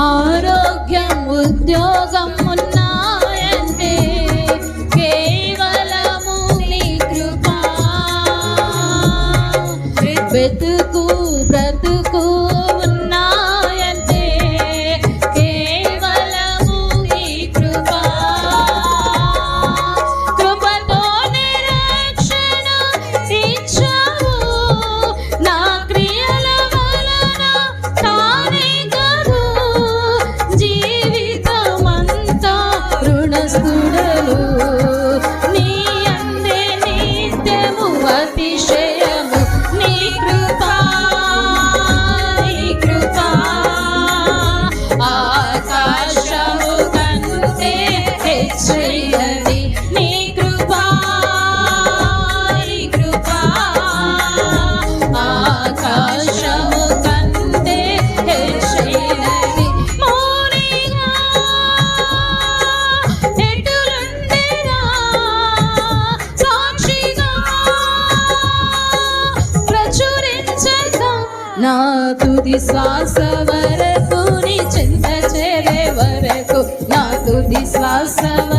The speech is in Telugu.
ఆరోగ్యం ఉద్యోగం ఉన్నాయంటే కేవలము నీ కృప. బ్రతుకు ఆకాశము కంటే హెచ్చరినది నీ కృపా కృపా. ఆకాశము కంటే హెచ్చరినది మౌనిగా ఎటులుండెనా సాక్షిగా ప్రచురించగా. నా తుది శ్వాసవ ಬೇಕು ನಾ ತುದಿ ಶ್ವಾಸವ